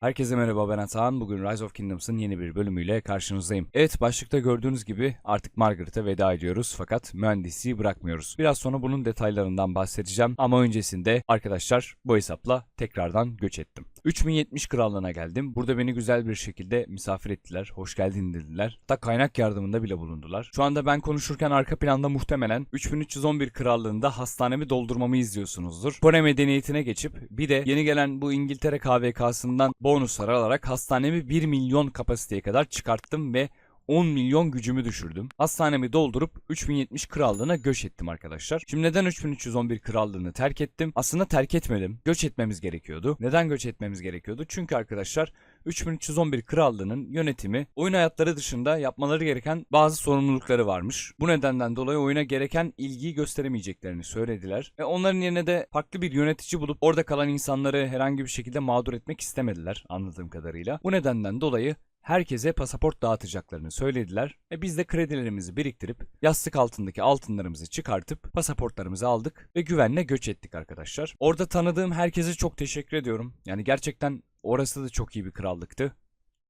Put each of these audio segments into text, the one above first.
Herkese merhaba ben Atahan. Bugün Rise of Kingdoms'ın yeni bir bölümüyle karşınızdayım. Evet başlıkta gördüğünüz gibi artık Margaret'a veda ediyoruz fakat mühendisliği bırakmıyoruz. Biraz sonra bunun detaylarından bahsedeceğim ama öncesinde arkadaşlar bu hesapla tekrardan göç ettim. 3070 krallığına geldim. Burada beni güzel bir şekilde misafir ettiler. Hoş geldin dediler. Hatta kaynak yardımında bile bulundular. Şu anda ben konuşurken arka planda muhtemelen 3311 krallığında hastanemi doldurmamı izliyorsunuzdur. Kore medeniyetine geçip bir de yeni gelen bu İngiltere KVK'sından bonuslar alarak hastanemi 1 milyon kapasiteye kadar çıkarttım ve 10 milyon gücümü düşürdüm. Hastanemi doldurup 3070 krallığına göç ettim arkadaşlar. Şimdi neden 3311 krallığını terk ettim? Aslında terk etmedim. Göç etmemiz gerekiyordu. Neden göç etmemiz gerekiyordu? Çünkü arkadaşlar 3311 krallığının yönetimi oyun hayatları dışında yapmaları gereken bazı sorumlulukları varmış. Bu nedenden dolayı oyuna gereken ilgiyi gösteremeyeceklerini söylediler. Ve onların yerine de farklı bir yönetici bulup orada kalan insanları herhangi bir şekilde mağdur etmek istemediler anladığım kadarıyla. Bu nedenden dolayı herkese pasaport dağıtacaklarını söylediler ve biz de kredilerimizi biriktirip yastık altındaki altınlarımızı çıkartıp pasaportlarımızı aldık ve güvenle göç ettik arkadaşlar. Orada tanıdığım herkese çok teşekkür ediyorum. Yani gerçekten orası da çok iyi bir krallıktı.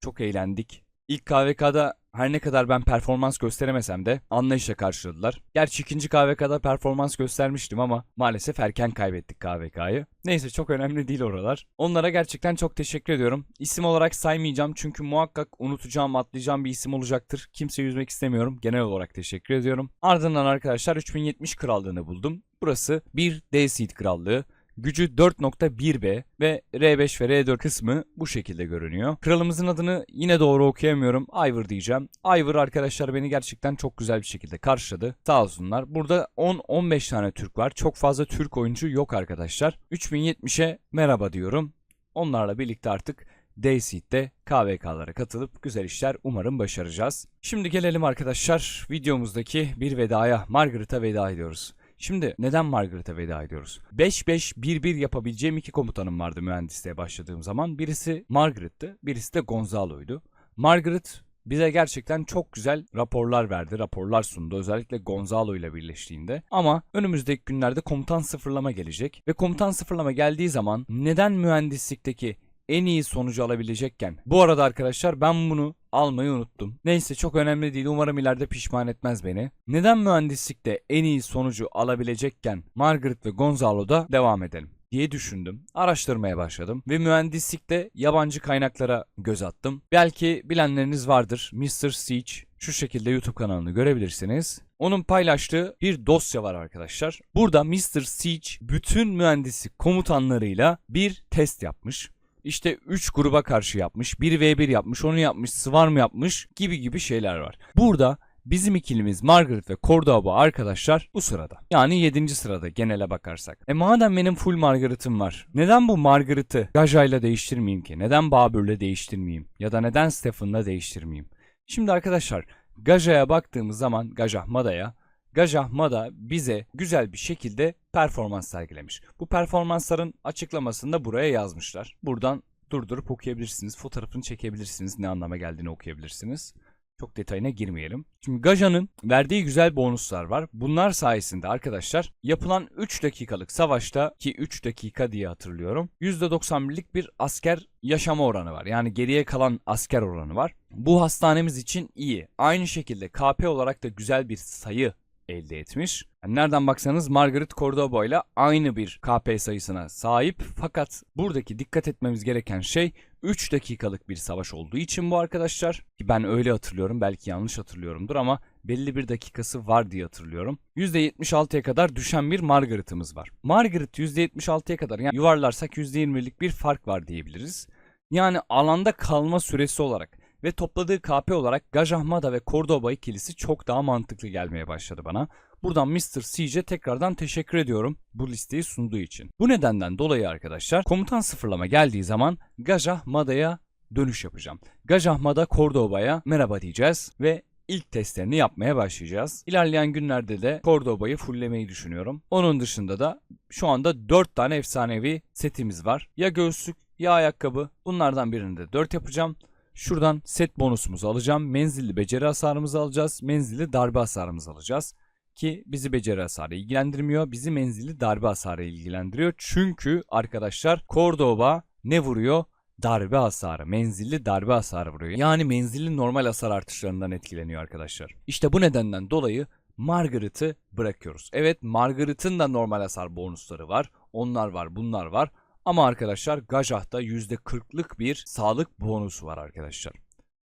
Çok eğlendik. İlk KVK'da her ne kadar ben performans gösteremesem de anlayışla karşıladılar. Gerçi ikinci KVK'da performans göstermiştim ama maalesef erken kaybettik KVK'yı. Neyse çok önemli değil oralar. Onlara gerçekten çok teşekkür ediyorum. İsim olarak saymayacağım çünkü muhakkak unutacağım, atlayacağım bir isim olacaktır. Kimseyi üzmek istemiyorum. Genel olarak teşekkür ediyorum. Ardından arkadaşlar 3070 krallığını buldum. Burası bir D-Seed krallığı. Gücü 4.1B ve R5 ve R4 kısmı bu şekilde görünüyor. Kralımızın adını yine doğru okuyamıyorum. Ivor diyeceğim. Ivor arkadaşlar beni gerçekten çok güzel bir şekilde karşıladı. Sağ olsunlar. Burada 10-15 tane Türk var. Çok fazla Türk oyuncu yok arkadaşlar. 3070'e merhaba diyorum. Onlarla birlikte artık Dayseed'de KVK'lara katılıp güzel işler umarım başaracağız. Şimdi gelelim arkadaşlar videomuzdaki bir vedaya, Margaret'a veda ediyoruz. Şimdi neden Margaret'a veda ediyoruz? 5-5-1-1 yapabileceğim iki komutanım vardı mühendisliğe başladığım zaman. Birisi Margaret'tı, birisi de Gonzalo'ydu. Margaret bize gerçekten çok güzel raporlar verdi, raporlar sundu. Özellikle Gonzalo ile birleştiğinde. Ama önümüzdeki günlerde komutan sıfırlama gelecek. Ve komutan sıfırlama geldiği zaman neden mühendislikteki en iyi sonucu alabilecekken. Bu arada arkadaşlar ben bunu almayı unuttum. Neyse çok önemli değil. Umarım ileride pişman etmez beni. Neden mühendislikte en iyi sonucu alabilecekken Margaret ve Gonzalo'da devam edelim? diye düşündüm. Araştırmaya başladım ve mühendislikte yabancı kaynaklara göz attım. Belki bilenleriniz vardır. Mr. Siege şu şekilde YouTube kanalını görebilirsiniz. Onun paylaştığı bir dosya var arkadaşlar. Burada Mr. Siege bütün mühendislik komutanlarıyla bir test yapmış. İşte 3 gruba karşı yapmış, 1v1 yapmış, onu yapmış, Swarm yapmış gibi gibi şeyler var. Burada bizim ikilimiz Margaret ve Cordoba arkadaşlar bu sırada. Yani 7. sırada genele bakarsak. E madem benim full Margaret'ım var. Neden bu Margaret'ı Gaja'yla değiştirmeyeyim ki? Neden Babür'le değiştirmeyeyim? Ya da neden Stephen'la değiştirmeyeyim? Şimdi arkadaşlar Gaja'ya baktığımız zaman Gajah Mada'ya Gajah Mada bize güzel bir şekilde performans sergilemiş. Bu performansların açıklamasını da buraya yazmışlar. Buradan durdurup okuyabilirsiniz. Fotoğrafını çekebilirsiniz. Ne anlama geldiğini okuyabilirsiniz. Çok detayına girmeyelim. Şimdi Gaja'nın verdiği güzel bonuslar var. Bunlar sayesinde arkadaşlar yapılan 3 dakikalık savaşta ki 3 dakika diye hatırlıyorum. %91'lik bir asker yaşama oranı var. Yani geriye kalan asker oranı var. Bu hastanemiz için iyi. Aynı şekilde KP olarak da güzel bir sayı elde etmiş. Yani nereden baksanız Margaret Cordoba ile aynı bir KP sayısına sahip fakat buradaki dikkat etmemiz gereken şey 3 dakikalık bir savaş olduğu için bu arkadaşlar ki ben öyle hatırlıyorum belki yanlış hatırlıyorumdur ama belli bir dakikası var diye hatırlıyorum. %76'ya kadar düşen bir Margaret'ımız var. Margaret %76'ya kadar yani yuvarlarsak %20'lik bir fark var diyebiliriz. Yani alanda kalma süresi olarak ve topladığı KP olarak Gajahmada ve Cordoba ikilisi çok daha mantıklı gelmeye başladı bana. Buradan Mr. Siege'e tekrardan teşekkür ediyorum bu listeyi sunduğu için. Bu nedenden dolayı arkadaşlar komutan sıfırlama geldiği zaman Gajahmada'ya dönüş yapacağım. Gajahmada Cordoba'ya merhaba diyeceğiz ve ilk testlerini yapmaya başlayacağız. İlerleyen günlerde de Cordoba'yı fulllemeyi düşünüyorum. Onun dışında da şu anda 4 tane efsanevi setimiz var. Ya göğüslük ya ayakkabı bunlardan birini de 4 yapacağım. Şuradan set bonusumuzu alacağım. Menzilli beceri hasarımızı alacağız. Menzilli darbe hasarımızı alacağız. Ki bizi beceri hasarı ilgilendirmiyor. Bizi menzilli darbe hasarı ilgilendiriyor. Çünkü arkadaşlar Cordoba ne vuruyor? darbe hasarı, menzilli darbe hasarı vuruyor. Yani menzilli normal hasar artışlarından etkileniyor arkadaşlar. İşte bu nedenden dolayı Margaret'ı bırakıyoruz. Evet Margaret'ın da normal hasar bonusları var. Onlar var, bunlar var. Ama arkadaşlar Gajah'ta %40'lık bir sağlık bonusu var arkadaşlar.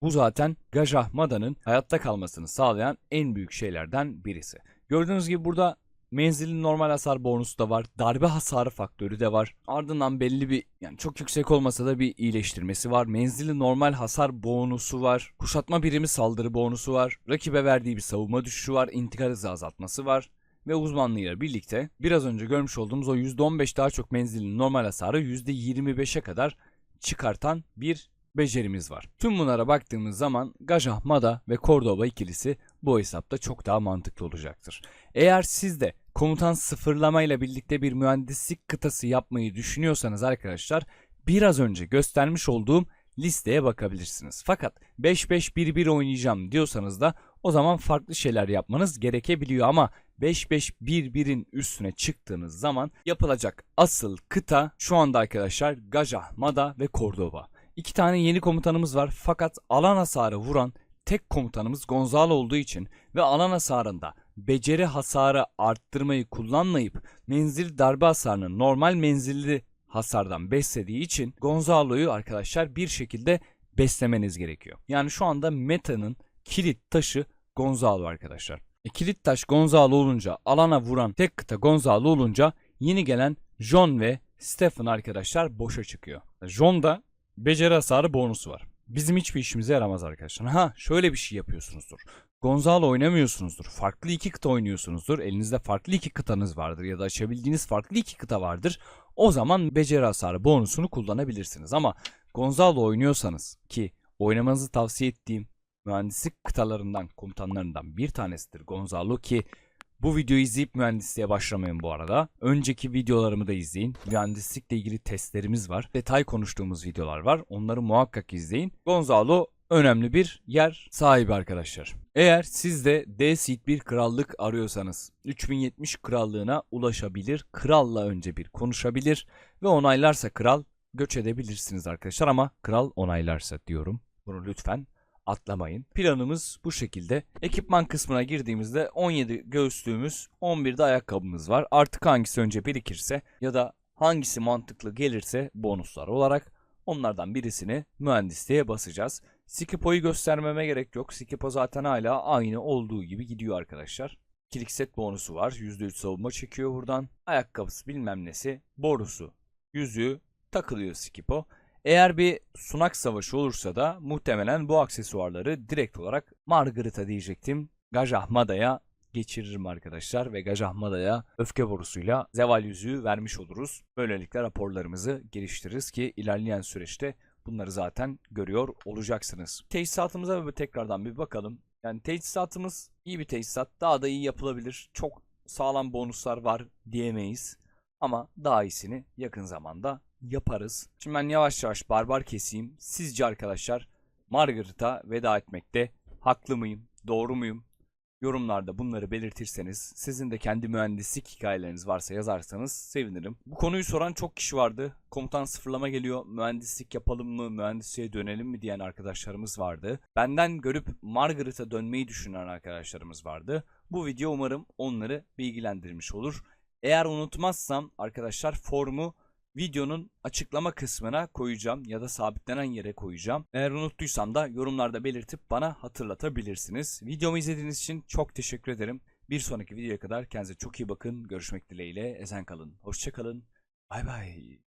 Bu zaten Gajah Mada'nın hayatta kalmasını sağlayan en büyük şeylerden birisi. Gördüğünüz gibi burada menzilin normal hasar bonusu da var. Darbe hasarı faktörü de var. Ardından belli bir yani çok yüksek olmasa da bir iyileştirmesi var. Menzili normal hasar bonusu var. Kuşatma birimi saldırı bonusu var. Rakibe verdiği bir savunma düşüşü var. İntikal hızı azaltması var ve uzmanlığıyla birlikte biraz önce görmüş olduğumuz o %15 daha çok menzilin normal hasarı %25'e kadar çıkartan bir becerimiz var. Tüm bunlara baktığımız zaman Gajah Mada ve Cordoba ikilisi bu hesapta çok daha mantıklı olacaktır. Eğer siz de komutan sıfırlama ile birlikte bir mühendislik kıtası yapmayı düşünüyorsanız arkadaşlar biraz önce göstermiş olduğum listeye bakabilirsiniz. Fakat 5-5-1-1 oynayacağım diyorsanız da o zaman farklı şeyler yapmanız gerekebiliyor ama 5-5-1-1'in üstüne çıktığınız zaman yapılacak asıl kıta şu anda arkadaşlar Gajah, Mada ve Cordoba. İki tane yeni komutanımız var fakat alan hasarı vuran tek komutanımız Gonzalo olduğu için ve alan hasarında beceri hasarı arttırmayı kullanmayıp menzil darbe hasarını normal menzilli hasardan beslediği için Gonzalo'yu arkadaşlar bir şekilde beslemeniz gerekiyor. Yani şu anda meta'nın kilit taşı Gonzalo arkadaşlar. E, kilit taş Gonzalo olunca alana vuran tek kıta Gonzalo olunca yeni gelen John ve Stephen arkadaşlar boşa çıkıyor. John'da beceri hasarı bonusu var. Bizim hiçbir işimize yaramaz arkadaşlar. Ha şöyle bir şey yapıyorsunuzdur. Gonzalo oynamıyorsunuzdur. Farklı iki kıta oynuyorsunuzdur. Elinizde farklı iki kıtanız vardır ya da açabildiğiniz farklı iki kıta vardır. O zaman beceri hasarı bonusunu kullanabilirsiniz. Ama Gonzalo oynuyorsanız ki oynamanızı tavsiye ettiğim mühendislik kıtalarından, komutanlarından bir tanesidir Gonzalo ki bu videoyu izleyip mühendisliğe başlamayın bu arada. Önceki videolarımı da izleyin. Mühendislikle ilgili testlerimiz var. Detay konuştuğumuz videolar var. Onları muhakkak izleyin. Gonzalo önemli bir yer sahibi arkadaşlar. Eğer siz de D-Seed bir krallık arıyorsanız 3070 krallığına ulaşabilir. Kralla önce bir konuşabilir ve onaylarsa kral göç edebilirsiniz arkadaşlar ama kral onaylarsa diyorum. Bunu lütfen atlamayın. Planımız bu şekilde. Ekipman kısmına girdiğimizde 17 göğüslüğümüz, 11 de ayakkabımız var. Artık hangisi önce birikirse ya da hangisi mantıklı gelirse bonuslar olarak onlardan birisini mühendisliğe basacağız. Skipo'yu göstermeme gerek yok. Skipo zaten hala aynı olduğu gibi gidiyor arkadaşlar. Kilik set bonusu var. %3 savunma çekiyor buradan. Ayakkabısı bilmem nesi. Borusu, yüzüğü takılıyor Skipo. Eğer bir sunak savaşı olursa da muhtemelen bu aksesuarları direkt olarak Margaret'a diyecektim. Gajahmada'ya geçiririm arkadaşlar ve Gajahmada'ya öfke borusuyla zeval yüzüğü vermiş oluruz. Böylelikle raporlarımızı geliştiririz ki ilerleyen süreçte bunları zaten görüyor olacaksınız. Tesisatımıza bir tekrardan bir bakalım. Yani tesisatımız iyi bir tesisat. Daha da iyi yapılabilir. Çok sağlam bonuslar var diyemeyiz. Ama daha iyisini yakın zamanda yaparız. Şimdi ben yavaş yavaş barbar keseyim. Sizce arkadaşlar Margaret'a veda etmekte haklı mıyım? Doğru muyum? Yorumlarda bunları belirtirseniz, sizin de kendi mühendislik hikayeleriniz varsa yazarsanız sevinirim. Bu konuyu soran çok kişi vardı. Komutan sıfırlama geliyor, mühendislik yapalım mı, mühendisliğe dönelim mi diyen arkadaşlarımız vardı. Benden görüp Margaret'a dönmeyi düşünen arkadaşlarımız vardı. Bu video umarım onları bilgilendirmiş olur. Eğer unutmazsam arkadaşlar formu videonun açıklama kısmına koyacağım ya da sabitlenen yere koyacağım. Eğer unuttuysam da yorumlarda belirtip bana hatırlatabilirsiniz. Videomu izlediğiniz için çok teşekkür ederim. Bir sonraki videoya kadar kendinize çok iyi bakın. Görüşmek dileğiyle. Esen kalın. Hoşçakalın. Bay bay.